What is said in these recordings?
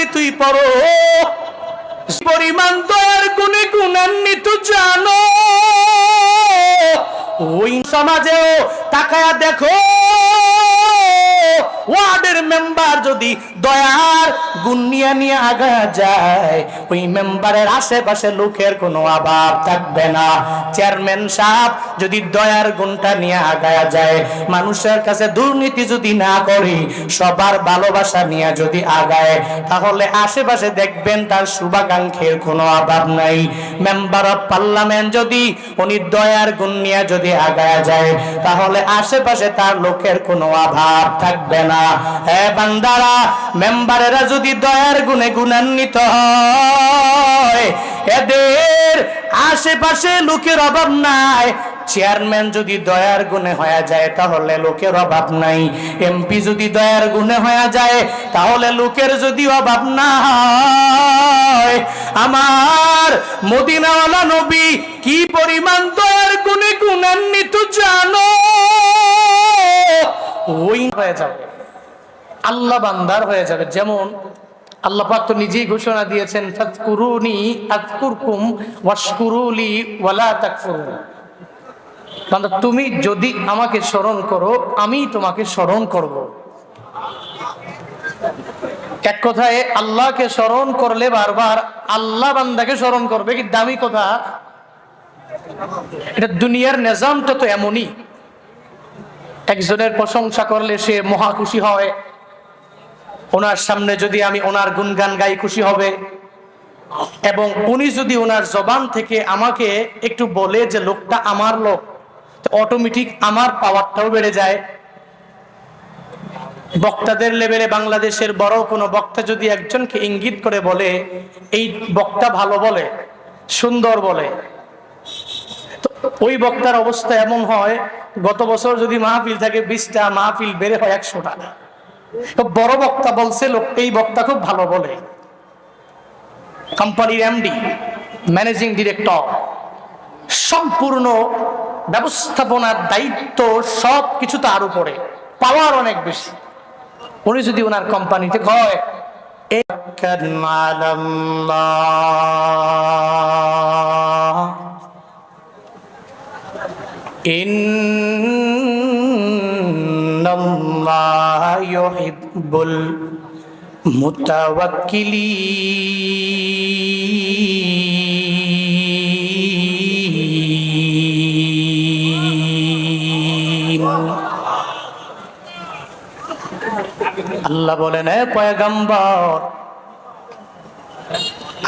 যদি তুই পড়ো পরিমাণ দয়ার গুণে গুণান্বিত জানো। ওই সমাজেও তাকায়া দেখো। ওয়ার্ডের মেম্বার যদি দয়ার গুণ নিয়ে নিয়ে আগা যায়, ওই মেম্বারের আশেপাশে লোকের কোনো অভাব থাকবে না। চেয়ারম্যান সাহেব যদি দয়ার গুণটা নিয়ে আগায়া যায়, মানুষের কাছে দুর্নীতি যদি না করি, সবার ভালোবাসা নিয়ে যদি আগায়, তাহলে আশেপাশে দেখবেন তার শুভাকাঙ্ক্ষের কোনো অভাব নাই। মেম্বার অফ পার্লামেন্ট যদি উনি দয়ার গুণ নিয়ে যদি আগায়া যায়, তাহলে আশেপাশে তার লোকের কোনো অভাব থাকবে না। হ্যাঁ বান্দারা, মেম্বারেরা যদি দয়ার গুণে গুণান্বিত এদের আশেপাশে লোকের অভাব নাই। চেয়ারম্যান যদি দয়ার গুণে হয়ে যায়, তাহলে লোকের অভাব নাই। এমপি যদি দয়ার গুণে হয়ে যায়, তাহলে লোকের যদি অভাব না হয় আমার মদিনাওয়ালা নবী কি পরিমাণ দয়ার গুণে গুণান্বিত জানো? ওই হয়ে যাবে। আল্লাহ বান্দার হয়ে যাবে। যেমন আল্লাহ পাক তো নিজেই ঘোষণা দিয়েছেন ফাতকুরুনি আতকুরকুম ওয়াশকুরুলি ওয়ালা তাকফুরুন। বান্দা, তুমি যদি আমাকে স্মরণ করো, আমি তোমাকে স্মরণ করব। এক কথায়, আল্লাহকে স্মরণ করলে বারবার আল্লাহ বান্দাকে স্মরণ করবে, কি দামি কথা? এটা দুনিয়ার নিজামটা তো এমনই। একজনের প্রশংসা করলে সে মহা খুশি হয় ওনার সামনে যদি আমি ওনার গুনগান গাই খুশি হবে। এবং উনি যদি ওনার জবান থেকে আমাকে একটু বলে যে, লোকটা আমার লোক অটোমেটিক আমার পাওয়ারটাও বেড়ে যায়। বক্তাদের লেভেলে বাংলাদেশের বড় কোনো বক্তা যদি একজনকে ইঙ্গিত করে বলে, এই বক্তা ভালো বলে, সুন্দর বলে। ওই বক্তার অবস্থা এমন হয়, গত বছর যদি মাহফিল থাকে, বিশটা মাহফিল বেড়ে হয় একশোটা। বড় বক্তা বলছে লোক এই বক্তা খুব ভালো বলে। কোম্পানির এমডি ম্যানেজিং ডিরেক্টর সম্পূর্ণ ব্যবস্থাপনার দায়িত্ব সব কিছু তার উপরে। পাওয়ার অনেক বেশি। উনি যদি ওনার কোম্পানিতে "একান ইউহিব্বুল মুতাওয়াক্কিলিন আল্লাহ বলেন, এ পয়গম্বর,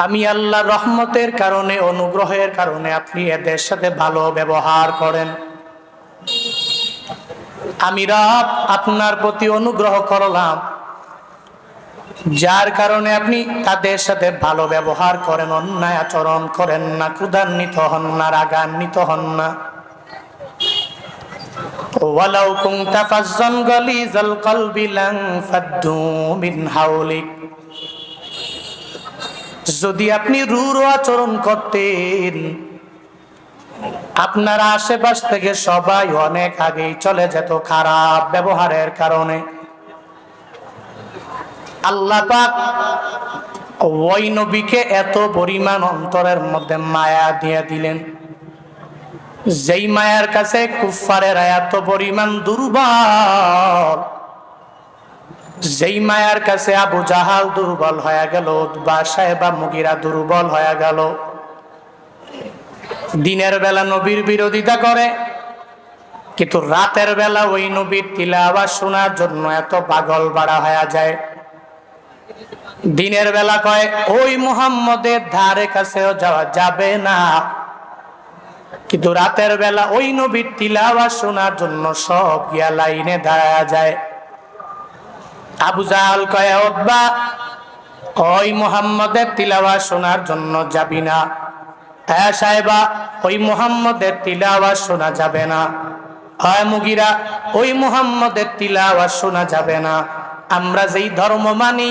আমি আল্লাহ রহমতের কারণে, অনুগ্রহের কারণে আপনি এদের সাথে ভালো ব্যবহার করেন। আমি রব আপনার প্রতি অনুগ্রহ করলাম, যার কারণে আপনি তাদের সাথে ভালো ব্যবহার করেন, অন্যায় আচরণ করেন না, ক্ষুধান্বিত হন না, রাগান্বিত হন না। যদি আপনি রূঢ় আচরণ করতেন আপনার আশেপাশ থেকে সবাই অনেক আগেই চলে যেত খারাপ ব্যবহারের কারণে। আল্লাহ ওই নবীকে এত পরিমাণ অন্তরের মধ্যে মায়া দিয়ে দিলেন। যেই মায়ার কাছে কুফারের এত পরিমাণ দুর্বল, যেই মায়ার কাছে আবু জাহাল দুর্বল হয়ে গেল, উতবা সাহেবা মুগিরা দুর্বল হয়ে গেল। দিনের বেলা নবীর বিরোধিতা করে, কিন্তু রাতের বেলা ওই নবীর তিলাওয়াত শোনার জন্য এত পাগল বাড়া হয়ে যায়। দিনের বেলা কয়, ওই মুহাম্মদের ধারে কাছেও যাওয়া যাবে না। কিন্তু রাতের বেলা ওই নবীর তিলাওয়াত শোনার জন্য সব গিয়া লাইনে দাঁড়ায় যায়। আবু জাহাল কয় ওই মুহাম্মদের তিলাওয়াত শোনার জন্য যাবি না। হ্যাঁ সাহেবা, ওই মুহাম্মদের তিলাওয়াজ শোনা যাবে না। হয় মুগিরা, ওই মুহাম্মদের তিলাওয়াজ শোনা যাবে না। আমরা যেই ধর্ম মানি,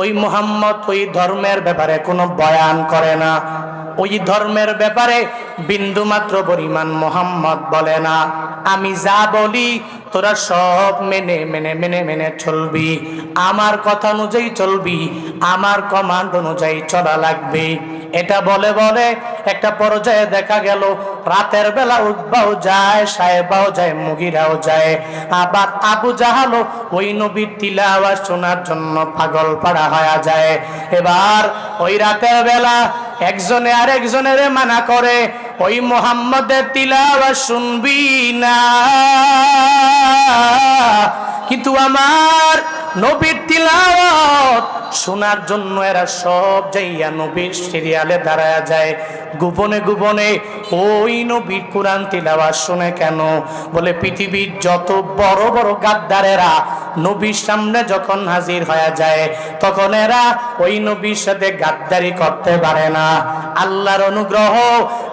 ওই মুহাম্মদ ওই ধর্মের ব্যাপারে কোনো বয়ান করে না। ওই ধর্মের ব্যাপারে বিন্দু মাত্র পরিমাণ মোহাম্মদ বলে না। আমি যা বলি, তোরা সব মেনে মেনে মেনে মেনে চলবি। আমার কথা অনুযায়ী চলবি, আমার কমান্ড অনুযায়ী চলা লাগবে। এটা বলে বলে একটা পর্যায়ে দেখা গেল, রাতের বেলা উদ্বাও যায়, সাহেবাও যায়, মুগিরাও যায়। আবার আবু জাহালো ওই নবীর তিলা আওয়াজ শোনার জন্য পাগল পাড়া হয়ে যায়। এবার ওই রাতের বেলা একজনে আর একজনের মানা করে ওই মোহাম্মদের তিলাওয়া শুনবি না। কিন্তু আমার নবীর তিলাওয়াত। শোনার জন্য এরা সব যাইয়া নবীর সিরিয়ালে দাঁড়ায় যায়। গোপনে গোপনে ওই নবীর কোরআন তিলাওয়াত শুনে কেন? বলে, পৃথিবীর যত বড় বড় গাদ্দারেরা নবীর সামনে যখন হাজির হয়ে যায়, তখন এরা ওই নবীর সাথে গাদ্দারি করতে পারে না। আল্লাহর অনুগ্রহ,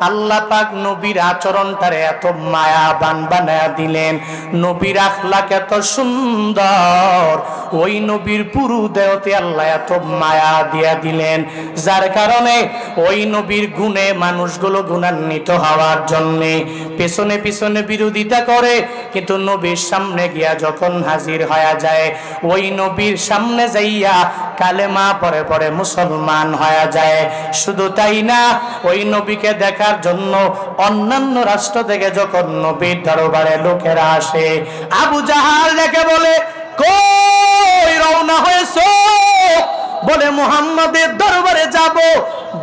আল্লাহ পাক নবীর আচরণটারে এত মায়া বান বানায়া দিলেন। নবীর আখলাক এত সুন্দর ওই নবীর পুরু দেহতে আল্লাহ এত মায়া দিয়া দিলেন, যার কারণে ওই নবীর গুণে মানুষগুলো গুণান্বিত হওয়ার জন্য পেছনে পিছনে বিরোধিতা করে, কিন্তু নবীর সামনে গিয়া যখন হাজির হয়ে যায়, ওই নবীর সামনে যাইয়া কালেমা পরে পরে মুসলমান হয়ে যায়। শুধু তাই না, ওই নবীকে দেখার জন্য অন্যান্য রাষ্ট্র থেকে যখন নবীর দরবারে লোকেরা আসে, আবু জাহাল দেখে বলে কই রওনা হয়েছো? বলে মুহাম্মাদের দরবারে যাব।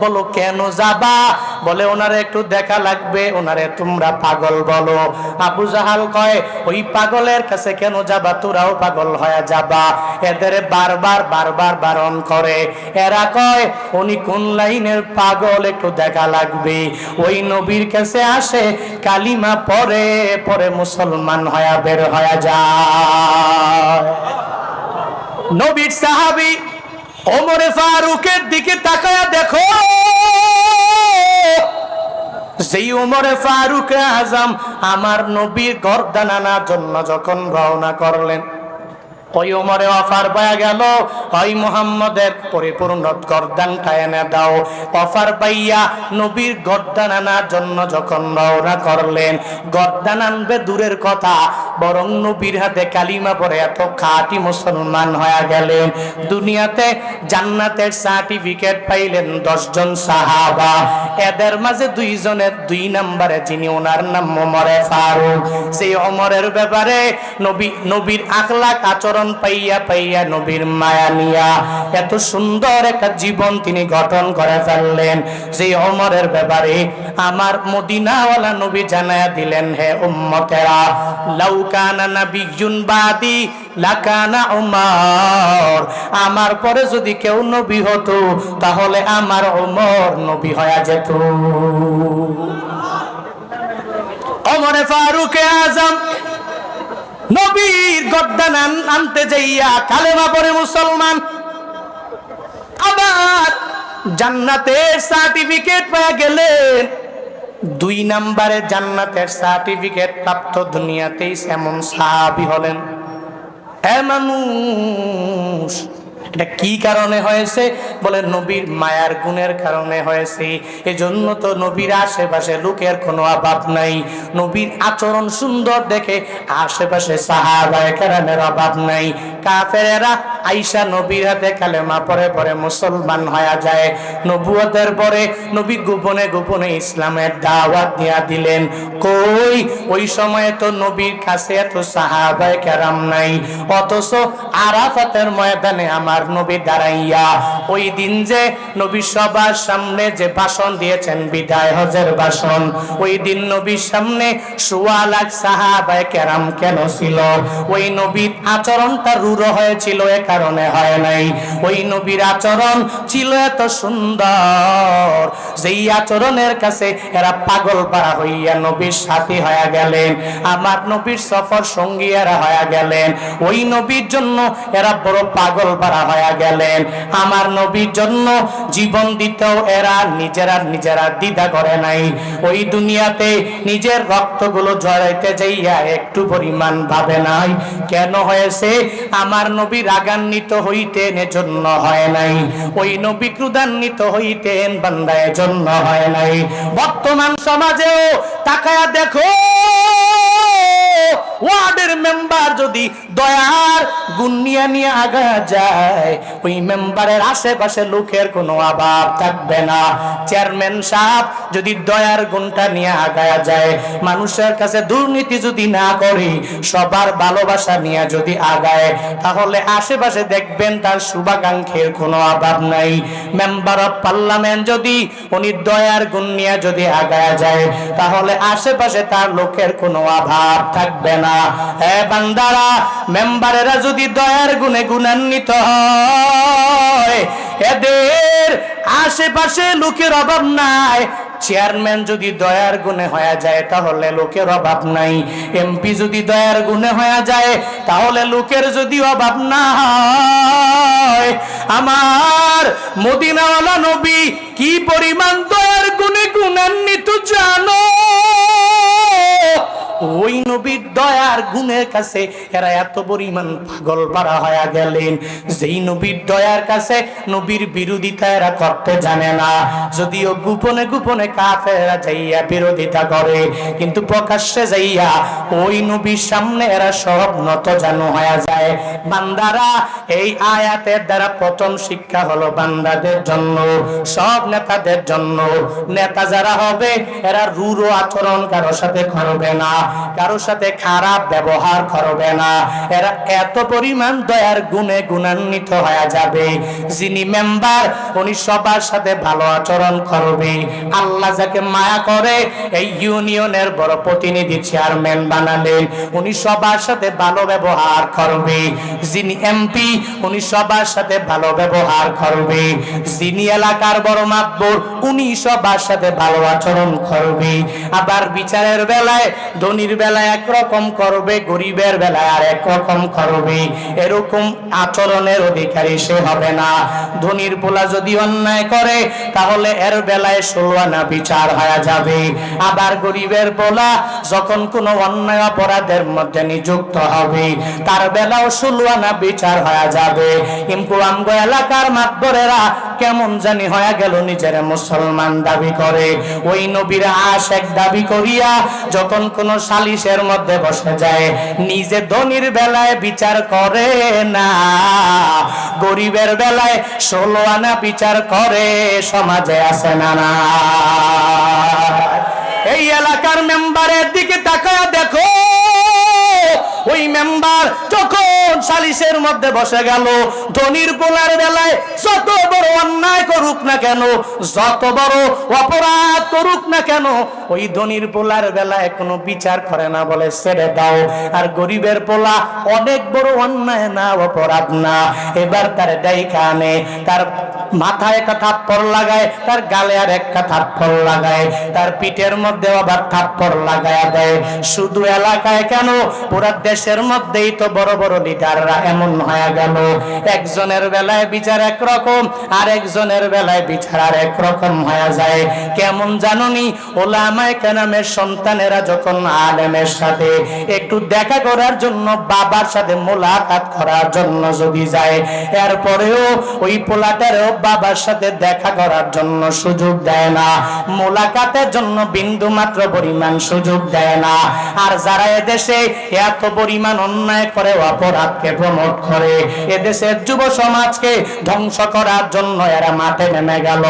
বলো, কেন যাবা? বলে, ওনারে একটু দেখা লাগবে। ওনারে তোমরা পাগল বলো। আবু জাহাল কয়, ওই পাগলের কাছে কেন যাবা? তোরাও পাগল হয়ে যাবা। এদের বারবার বারবার বারণ করে। এরা কয়, উনি কোন লাইনের পাগল? একটু দেখা লাগবে। ওই নবীর কাছে আসে, কালিমা পরে পরে মুসলমান হয়া বের হয়ে যায়। নবীর সাহাবী ওমরে ফারুকের দিকে তাকায়া দেখো। সেই উমরে ফারুক আজম আমার নবীর গর্দান জন্য যখন রওনা করলেন ওই উমরে অফার পাওয়া গেল, ওই মোহাম্মদের পরিপূর্ণ গর্দানটা এনে দাও। অফার পাইয়া নবীর গর্দান আনার জন্য যখন রওনা করলেন, গর্দান আনবে দূরের কথা, বরং নবীর হাতে কালিমা পরে এত খাঁটি মুসলমান হয়ে গেলেন। দুনিয়াতে জান্নাতের সার্টিফিকেট পাইলেন দশজন সাহাবা। এদের মাঝে দুইজনের দুই নম্বরে যিনি ওনার নাম ওমরে ফারুক। সেই ওমরের ব্যাপারে নবী নবীর আখলাক আচরণ পাইয়া পাইয়া নবীর মায়া নিয়া এত সুন্দর একটা জীবন তিনি গঠন করে ফেললেন। যে ওমরের ব্যাপারে আমার মদিনাওয়ালা নবী জানায়া দিলেন, হে উম্মতেরা লাউকানা নাবিয়ুন বাদি, লাকানা উমর। আমার পরে যদি কেউ নবী হতো, তাহলে আমার ওমর নবী হয়ে যেত। ওমরে ফারুকে আজম নবীর গদ্দান আন- আনতে যাইয়া কালেমা পরে মুসলমান। আবার জান্নাতের সার্টিফিকেট পেয়ে গেলেন। দুই নাম্বারে জান্নাতের সার্টিফিকেট প্রাপ্ত দুনিয়াতেই এমন সাহাবি হলেন। এ মানুষ এটা কি কারণে হয়েছে? বলে নবীর মায়ার গুণের কারণে হয়েছে। এজন্য তো নবীর আশেপাশে লোকের কোনো অভাব নাই। নবীর আচরণ সুন্দর দেখে আশেপাশে সাহাবায়ে কেরামের অভাব নাই। কাফেরেরা আইসা নবীর হাতে কালেমা পরে পরে মুসলমান হয়ে যায়। নবুয়তের পরে নবী গোপনে গোপনে ইসলামের দাওয়াত দিয়া দিলেন। কই? ওই সময়ে তো নবীর কাছে এত সাহাবায়ে কেরাম নাই। অথচ আরাফাতের ময়দানে আমার নবী দাঁড়াইয়া ওই দিন যে নবী সবার সামনে যে ভাষণ দিয়েছেন, বিদায় হজের ভাষণ, ওই দিন নবীর সামনে সোয়া লাখ সাহাবায়ে কেরাম কেন ছিল? ওই নবীর আচরণটা রূঢ় হয়েছিল এ কারণে হয় নাই। ওই নবীর আচরণ ছিল এত সুন্দর। যেই আচরণের কাছে এরা পাগল পাড়া হইয়া নবীর সাথী হয়ে গেলেন, আমার নবীর সফর সঙ্গী এরা হয়ে গেলেন। ওই নবীর জন্য এরা বড় পাগল পাড়া হয়ে গেলেন। আমার নবীর জন্য জীবন দিতেও এরা নিজেরা নিজেরা দ্বিধা করে নাই। ওই দুনিয়াতে নিজের রক্তগুলো জড়াইতে যাইয়া একটু পরিমাণ ভাবে নাই। কেন হয়েছে? আমার নবী রাগান ক্রুদান্বিত হইতেন এজন্য হয় নাই। ওই নবী ক্রুদান্বিত হইতেন বান্দায় জন্য হয় নাই। বর্তমান সমাজেও তাকায়া দেখো, ওয়ার্ডের মেম্বার যদি দয়ার গুন্নিয়া নিয়ে আগা যায়, ওই মেম্বারের আশেপাশে লোকের কোনো অভাব থাকবে না। চেয়ারম্যান সাহেব যদি দয়ার গুণটা নিয়ে আগায়া যায়, মানুষের কাছে দুর্নীতি যদি না করি, সবার ভালোবাসা নিয়ে যদি আগায়, তাহলে আশেপাশে দেখবেন তার শুভাকাঙ্ক্ষীর কোনো অভাব নাই। মেম্বার অফ পার্লামেন্ট যদি উনি দয়ার গুণ নিয়ে যদি আগায়া যায়, তাহলে আশেপাশে তার লোকের কোনো অভাব থাকবে না। হ্যাঁ বান্দারা, মেম্বারেরা যদি দয়ার গুণে গুণান্বিত হয়, এদের আশেপাশে লোকের অভাব নাই। চেয়ারম্যান যদি দয়ার গুণে হয়ে যায়, তাহলে লোকের অভাব নাই। এমপি যদি দয়ার গুণে হয়ে যায়, তাহলে লোকের যদি অভাব না হয় আমার মদিনাওয়ালা নবী কি পরিমাণ দয়ার গুণে গুণান্বিত জানো? ওই নবীর দয়ার গুণের কাছে এরা এত পরিমাণ পাগল পারা হয়ে গেলেন। যেই নবীর দয়ার কাছে নবীর বিরোধিতা এরা করতে জানে না। যদিও গোপনে গোপনে কাফেরা যাইয়া বিরোধিতা করে, কিন্তু প্রকাশ্যে যাইয়া ওই নবীর সামনে এরা সব নত জানো হয়ে যায়। বান্দারা, এই আয়াতের দ্বারা প্রথম শিক্ষা হলো বান্দাদের জন্য, সব নেতাদের জন্য। নেতা যারা হবে, এরা রুরো আচরণ কারোর সাথে করবে না কারোর সাথে খারাপ ব্যবহার করবে না। এরা এত পরিমাণ দয়ার গুণে গুণান্বিত হয়ে যাবে। যিনি মেম্বার, উনি সবার সাথে ভালো আচরণ করবে। আল্লাহ যাকে মায়া করে, এই ইউনিয়নের বড় প্রতিনিধি চেয়ারম্যান বানালেন। উনি সবার সাথে ভালো ব্যবহার করবে। যিনি এমপি, উনি সবার সাথে ভালো ব্যবহার করবে। যিনি এলাকার বড় মাতবর উনি সবার সাথে ভালো আচরণ করবে। আবার বিচারের বেলায়, ধনীর বেলায় একরকম করবে। গরিবের বেলায় আর একরকম করবে। এরকম আচরণের অধিকারী সে হবে না। ধনীর পোলা যদি অন্যায় করে, তাহলে এর বেলায় ষোলোয়ানা বিচার হয়ে যাবে। আবার গরিবের পোলা যখন কোনো অন্যায় অপরাধের মধ্যে নিযুক্ত হবে, তার বেলাও ষোলোয়ানা বিচার হয়ে যাবে। কিন্তু আমগো এলাকার মাতবরেরা কেমন জানি হয়ে গেল নিজের মুসলমান দাবি করে। ওই নবীর আশেক দাবি করিয়া যখন কোন সালিশের মধ্যে বসে যায় নিজে ধনির বেলায় বিচার করে না। গরিবের বেলায় ষোলো আনা বিচার করে, সমাজে আসে না না। এই এলাকার মেম্বারের দিকে তাকায় দেখো, ওই মেম্বার যখন সালিশের মধ্যে বসে গেল। ধনির পোলার বেলায় যত বড় অন্যায় করুক না কেন, যত বড় অপরাধ করুক না কেন, ওই ধনির পোলার বেলায় কোনো বিচার করে না বলে ছেড়ে দাও। আর গরিবের পোলা অনেক বড় অন্যায় না, অপরাধ না। এবার তার ডাইকা আনে তার মাথায় একটা থাপ্পড় লাগায়, তার গালে আর একটা থাপ্পড় লাগায়, তার পিঠের মধ্যে আবার থাপ্পড় লাগায় দেয়। শুধু এলাকায় কেন? পুরা দেশের মধ্যেই তো বড় বড় লিডাররা এমন হয়ে গেল, একজনের বেলায় বিচার একরকম আর একজনের বেলায় বিচার আর একরকম হয়ে যায়। কেমন জাননি? ওলামায় কেনামের সন্তানেরা যখন আলেমের সাথে একটু দেখা করার জন্য, বাবার সাথে মোলাকাত করার জন্য যদি যায়, এরপরেও ওই পোলাটারেও বাবার সাথে দেখা করার জন্য সুযোগ দেয় না। মোলাকাতের জন্য বিন্দু মাত্র পরিমাণ সুযোগ দেয় না। আর যারা এদেশে এত পরিমাণ অন্যায় করে অপরাধকে প্রমোট করে। এদেশের যুব সমাজকে ধ্বংস করার জন্য এরা মাঠে নেমে গেল।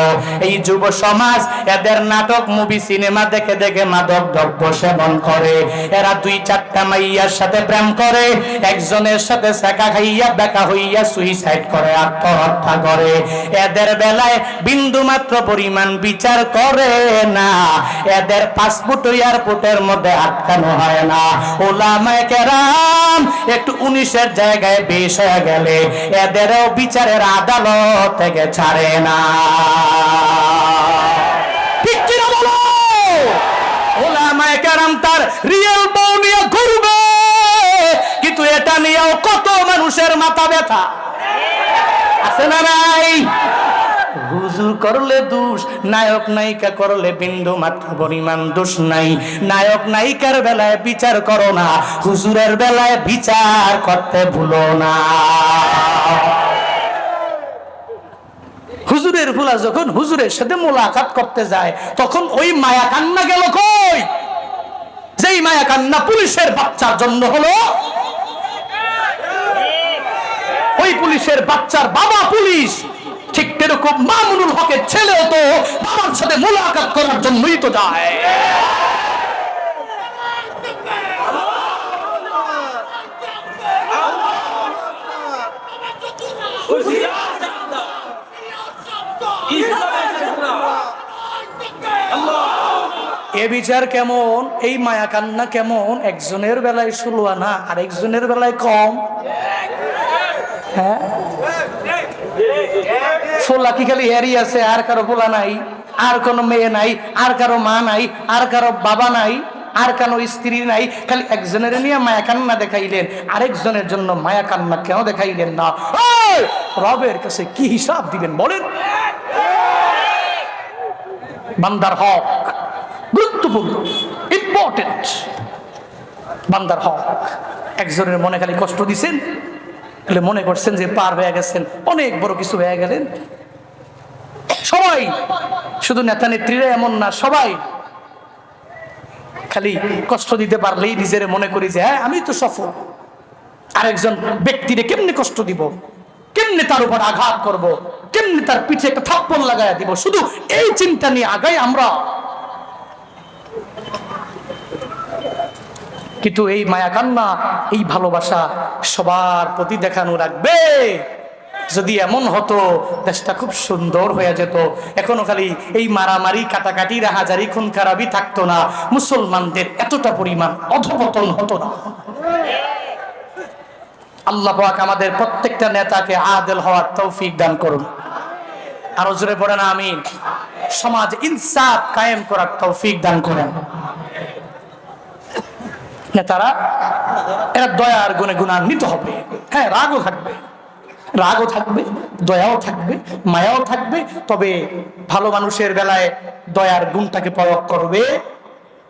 এই যুব সমাজ এদের নাটক মুভি সিনেমা দেখে দেখে মাদক দ্রব্য সেবন করে। এরা দুই চারটা মাইয়ার সাথে প্রেম করে, একজনের সাথে সেকা খাইয়া বেকা হইয়া সুইসাইড করে, আত্মহত্যা করে। এদের বেলায় বিন্দু মাত্র পরিমাণ বিচার করে না। এদের পাসপোর্ট এয়ারপোর্টের মধ্যে আটকানো হয় না। ওলামায়ে কেরাম, একটু উনিশের জায়গায় বেশ হয়ে গেলে এদেরও বিচারের আদালত থেকে ছাড়ে না। কিন্তু এটা নিয়েও কত মানুষের মাথা ব্যথা। আছে না নাই? হুজুর করলে দোষ, নায়ক নায়িকা করলে বিন্দু মাত্র পরিমাণ দোষ নাই। নায়ক নায়িকার বেলায় বিচার করো না, হুজুরের বেলায় বিচার করতে ভুলো না। হুজুরের ফুলা যখন হুজুরের সাথে মোলাকাত করতে যায়, তখন ওই মায়া কান্না গেল কই? যেই মায়া কান্না পুলিশের বাচ্চার জন্য হলো। ওই পুলিশের বাচ্চার বাবা পুলিশ ঠিক তেরকম মামুনুল হকের ছেলেও তো বাবার সাথে মোলাকাত করার জন্যই তো যায়। এ বিচার কেমন? এই মায়া কান্না কেমন? একজনের বেলায় ষোলো আনা আর একজনের বেলায় কম। হ্যাঁ? ফোলা কি খালি হেরি আছে, আর কারও ফোলা নাই, আর কোনো মেয়ে নাই, আর কারও মা নাই, আর কারও বাবা নাই, আর কারও স্ত্রী নাই। খালি একজনের নিয়ে মায়া কান্না দেখাইলেন, আরেকজনের জন্য মায়া কান্না কেন দেখাইলেন না? রবের কাছে কি হিসাব দিবেন বলেন? বান্দার হক, গুরুত্বপূর্ণ ইম্পর্টেন্ট বান্দার হক, একজনের মনে খালি কষ্ট দিছেন মনে করছেন যে পার হয়ে গেছেন, অনেক বড় কিছু হয়ে গেলেন সবাই, শুধু নেতা নেত্রীরা এমন না, সবাই খালি কষ্ট দিতে পারলেই নিজের মনে করি যে হ্যাঁ আমি তো সফল। আরেকজন ব্যক্তিরে কেমনে কষ্ট দিব? কেমনে তার উপর আঘাত করব? কেমনে তার পিঠে একটা থাপ্পড় লাগাই দিব? শুধু এই চিন্তা নিয়ে আগাই আমরা। কিন্তু এই মায়া কান্না, এই ভালোবাসা সবার প্রতি দেখানো রাখবে যদি এমন হতো, দেশটা খুব সুন্দর হয়ে যেত। এখনও খালি এই মারামারি, কাটাকাটি, রাহাজারি খুন খারাপই থাকতো না। মুসলমানদের এতটা পরিমাণ অধপতন হতো না। আল্লাহ আমাদের প্রত্যেকটা নেতাকে আদেল হওয়ার তৌফিক দান করুন। আরও জোরে পড়েন আমি সমাজ ইনসাফ কায়েম করার তৌফিক দান করেন। নেতারা, এরা দয়ার গুণে গুণান্বিত হবে। হ্যাঁ রাগও থাকবে। রাগও থাকবে, দয়াও থাকবে, মায়াও থাকবে, তবে ভালো মানুষের বেলায় দয়ার গুণটাকে প্রয়োগ করবে।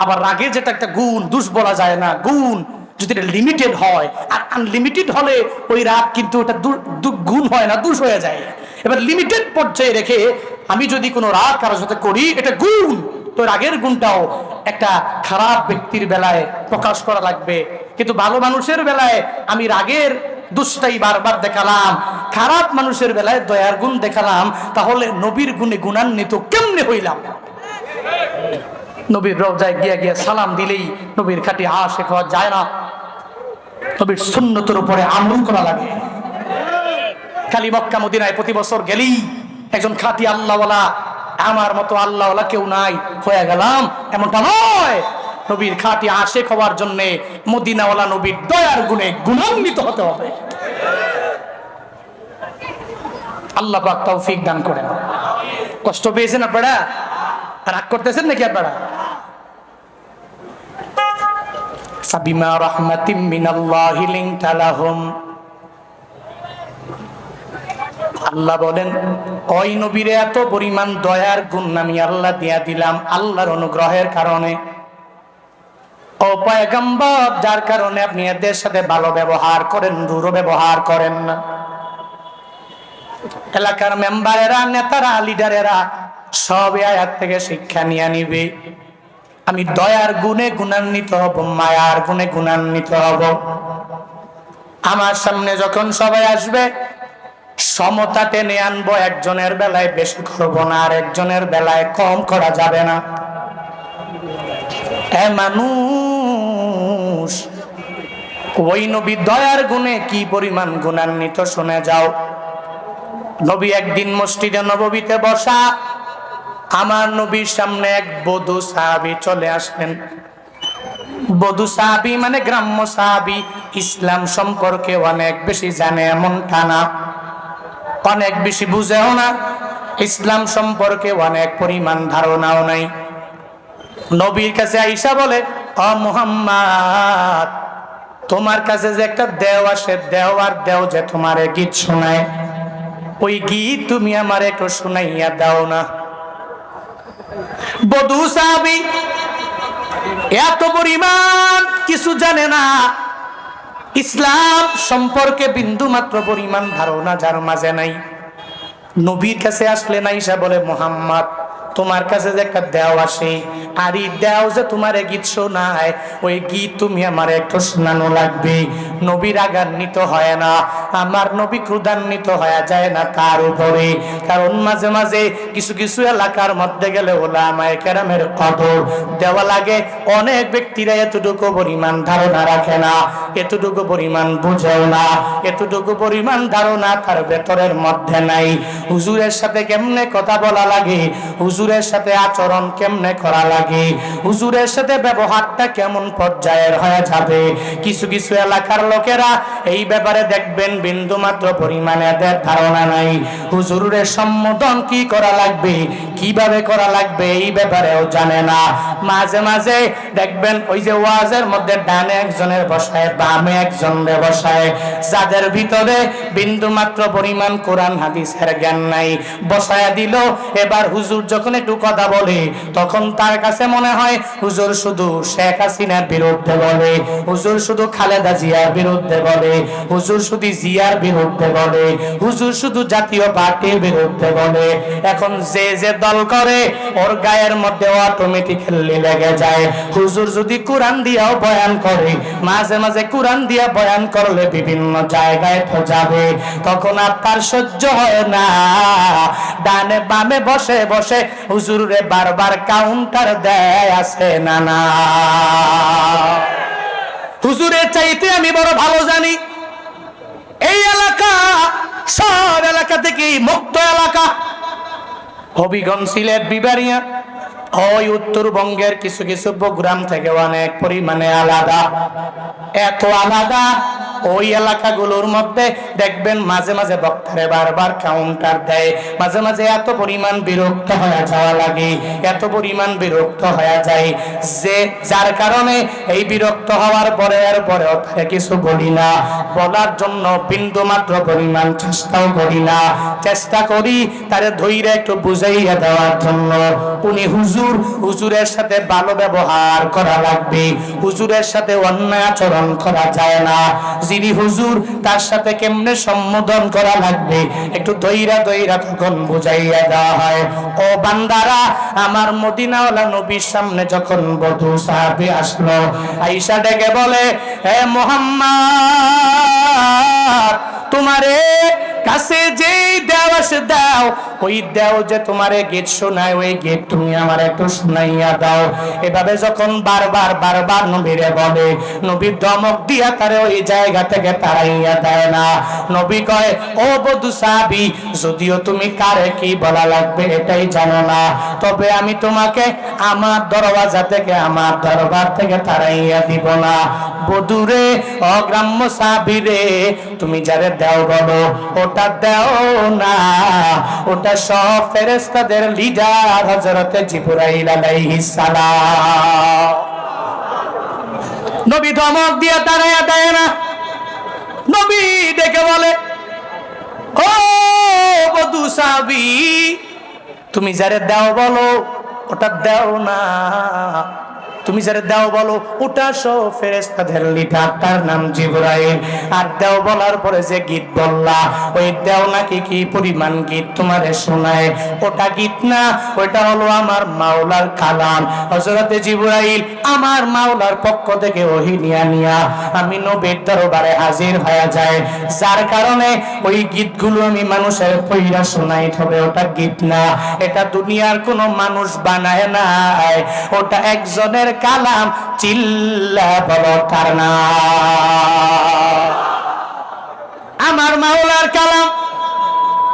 আবার রাগে যেটা একটা গুণ, দুষ বলা যায় না, গুণ যদি এটা লিমিটেড হয়, আর আনলিমিটেড হলে ওই রাগ কিন্তু ওটা গুণ হয় না, দুষ হয়ে যায়। এবার লিমিটেড পর্যায়ে রেখে আমি যদি কোনো রাগ কারোর সাথে করি, এটা গুণ। তো রাগের গুণটাও একটা খারাপ ব্যক্তির বেলায় প্রকাশ করা লাগবে। কিন্তু ভালো মানুষের বেলায় আমি রাগের দুষ্টাই বারবার দেখালাম, খারাপ মানুষের বেলায় দয়ার গুণ দেখালাম, তাহলে নবীর গুণে গুণান্বিত কেমনে হইলাম? নবীর রওজায় গিয়া গিয়া সালাম দিলেই নবীর খাটি আশে খাওয়া যায় না। নবীর সুন্নতের উপরে আমল করা লাগে। খালি মক্কা মদিনায় প্রতি বছর গেলেই একজন খাঁটি আল্লাহওয়ালা, আমার মতো আল্লাহওয়ালা কেউ নাই, হয়ে গেলাম, এমনটা নয়। নবীর খাটি আশে হওয়ার জন্য মদিনাওয়ালা নবীর দয়ার গুণে গুণান্বিত হতে হবে। আল্লাহ তৌফিক দান করেন। কষ্ট পেয়েছেন আপনারা? রাগ করতেছেন নাকি আপনারা? আল্লাহ বলেন, ওই নবীরে এত পরিমাণ দয়ার গুণ আমি আল্লাহ দিয়া দিলাম আল্লাহর অনুগ্রহের কারণে। ও পয়গম্বর, যার কারণে আপনি এদের সাথে ভালো ব্যবহার করেন দূর ব্যবহার করেন। না এলাকার মেম্বারেরা, নেতারা, লিডারেরা সব আয়াত থেকে শিক্ষা নিয়ে নিবে। আমি দয়ার গুণে গুণান্বিত হব, মায়ার গুণে গুণান্বিত হব। আমার সামনে যখন সবাই আসবে, সমতা টেনে আনব, একজনের বেলায় বেশি করব না, আর একজনের বেলায় কম করা যাবে না। এ মানুষ ওই নবী দয়ার গুণে কি পরিমাণ গুণান্বিত শুনে যাও। নবী একদিন মসজিদে নববীতে বসা, আমার নবীর সামনে এক বধু সাহাবি চলে আসলেন। বধু সাহাবি মানে গ্রাম্য সাহাবি, ইসলাম সম্পর্কে অনেক বেশি জানে এমন টানা অনেক বেশি বুঝেও না, ইসলাম সম্পর্কে অনেক পরিমাণ ধারণাও নাই। নবীর কাছে আইসা বলে অ মুহাম্মদ, তোমার কাছে যে একটা দেও আসে, দেও আর দেও যে তোমার গীত শোনায়, ওই গীত তুমি আমার একটু শুনাইয়া দাও না। বধু সাহাবি, এত পরিমাণ কিছু জানে না। ইসলাম সম্পর্কে বিন্দু মাত্র পরিমাণ ধারণা যার মাঝে নাই। নবীর কাছে আসলে না, ঈশা বলে, মোহাম্মদ তোমার কাছে যে একটা দেও আসে, আর এই দেও যে তোমার গীত শোনায়, ওই গীত তুমি আমার একটু শোনানো লাগবে। নবীর আগান্বিত হয় না, আমার নবী ক্রুদান্বিত হয়ে যায় না তার উপরে। কারণ মাঝে মাঝে কিছু কিছু এলাকার মধ্যে গেলে ওলা আমায় কেরামের কদর দেওয়া লাগে। অনেক ব্যক্তিরা এতটুকু পরিমাণ ধারণা রাখে না, এতটুকু পরিমাণ বুঝেও না, এতটুকু পরিমাণ ধারণা তার ভেতরের মধ্যে নাই। হুজুরের সাথে কেমনে কথা বলা লাগে? হুজুরের সাথে আচরণ কেমনে করা লাগে? হুজুরের সাথে ব্যবহারটা কেমন পর্যায়ের হয়ে যাবে? কিছু কিছু এলাকার লোকেরা এই ব্যাপারে দেখবেন বিন্দু মাত্র পরিমাণে এদের ধারণা নাই। হুজুরের সম্বোধন কি করা লাগবে? কীভাবে করা লাগবে? এই ব্যাপারেও জানে না। মাঝে মাঝে দেখবেন ওই যে ওয়াজের মধ্যে ডানে একজনের বসায়, বামে একজনের বসায়। যাদের ভিতরে বিন্দু মাত্র পরিমাণ কোরআন, হাদিসের জ্ঞান নাই। বসায় দিল, এবার হুজুর যখন একটু কথা বলে। তখন তার কাছে মনে হয়, হুজুর শুধু শেখ হাসিনার বিরুদ্ধে বলে, হুজুর শুধু খালেদা জিয়ার বিরুদ্ধে বলে, হুজুর শুধু জিয়ার বিরুদ্ধে বলে, হুজুর শুধু জাতীয় পার্টির বিরুদ্ধে বলে। এখন যে যে দল করে, ওর গায়ের মধ্যে অটোমেটিক্যালি লেগে যায়। হুজুর যদি কোরআন দিয়াও বয়ান করে, মাঝে মাঝে কোরআন দিয়া বয়ান করলে বিভিন্ন জায়গায় তো যাবে। তখন আর তার সহ্য হয় না। ডানে বামে বসে বসে হুজুরে বারবার কাউন্টার দেয় আছে না না? হুজুরের চাইতে আমি বড় ভালো জানি। এই এলাকা, সব এলাকা থেকে মুক্ত এলাকা। হবিগঞ্জ সিলেট বিবারিয়া ওই উত্তরবঙ্গের কিছু কিছু প্রোগ্রাম থেকে অনেক পরিমাণে আলাদা। এত আলাদা ওই এলাকাগুলোর মধ্যে দেখবেন মাঝে মাঝে বক্তারে বারবার কাউন্টার দেয়। মাঝে মাঝে এত পরিমাণ বিরক্ত হয়ে যাওয়া লাগে, এত পরিমাণ বিরক্ত হয়ে যায় যে যার কারণে এই বিরক্ত হওয়ার পরে আর পরেও তারে কিছু বলি না। বলার জন্য বিন্দু মাত্র পরিমাণ চেষ্টাও করি না। চেষ্টা করি তারে ধৈর্য একটু বুঝাইয়া দেওয়ার জন্য। উনি হুজুর, হুজুরের সাথে ভালো ব্যবহার করা লাগবে। হুজুরের সাথে অন্যায় আচরণ করা যায় না। যিনি হুজুর, তার সাথে কেমনে সম্বোধন করা লাগবে? একটু দইরা দইরা তখন বুঝাইয়া দেওয়া হয়, ও বান্দারা, আমার মদিনাওয়ালা নবীর সামনে যখন বধু সাহাবি আসলো আইসা ডেকে বলে হে মোহাম্মদ, তোমারে কাছে যেই দেওয়া আসে দাও যে তোমারে শোনায়, ওই তুমি জায়গা থেকে তাড়াইয়া দেয় না। নবী কয় যদিও তুমি কারে কি বলা লাগবে এটাই জানো না। তবে আমি তোমাকে আমার দরওয়াজা থেকে, আমার দরবার থেকে তাড়াইয়া দিব না। বধুরে অগ্রাম্য সাবিরে তুমি যারে দেও বলো, ওটা দেও না, ওটা ফেরেস্তাদের লিডার হজরতে জিবরাইল আলাইহিস সালাম। নবী ধমক দিয়ে তারাইয়া দেয় না। নবী ডেকে বলে, ও বধু সাবি তুমি যারে দাও বলো, ওটা দাও না। তুমি যারা দাও বলো ওটা সব ফেরেস্তাদের লিডার তার নাম জিবরাইল। আর দেও বলার পরে যে গীত বললা, ওই দেও নাকি কি পরিমাণ গীত তোমারে শোনায়? ওটা গীত না, ওইটা হলো আমার মাওলার কালাম। হজরতে জিবরাইল আমার মাওলার পক্ষ থেকে ওহি নিয়া নিয়া আমি নবীর দরবারে হাজির হয়ে যায়। যার কারণে ওই গীতগুলো আমি মানুষের পইরা শোনাই, তবে ওটা গীত না। এটা দুনিয়ার কোনো মানুষ বানায় না ওটা একজনের কালাম চিল্লা বলো কার না? আমার মাওলার কালাম।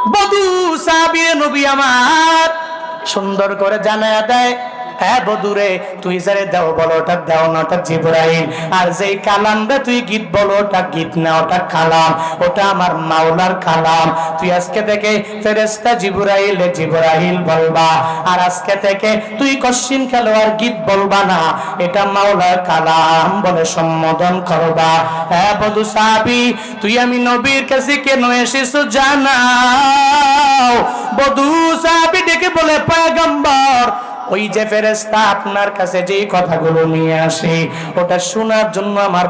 বধু সাবিয়ে নবী আমার। সুন্দর করে জানা দেয়। হ্যাঁ তুই যারে দেও বলো ওটা দেও না, ওটা আর যেই তুই গীত বলো, ওটা গীত না, ওটা কালাম। ওটা আমার মাওলার কালাম। তুই আজকে থেকে ফেরেস্তা বলবা। আর আজকে থেকে তুই কশ্চিন গীত বলবা না, এটা মাওলার কালাম বলে সম্বোধন করবা। হ্যাঁ বধু সাবি তুই আমি নবীর কাছে কেন এসেছ জানাও? বধু সাবি ডেকে বলে, পয়গম্বর ওই যে ফেরেস্তা আপনার কাছে যে কথাগুলো নিয়ে আসে ওটা শোনার জন্য আমার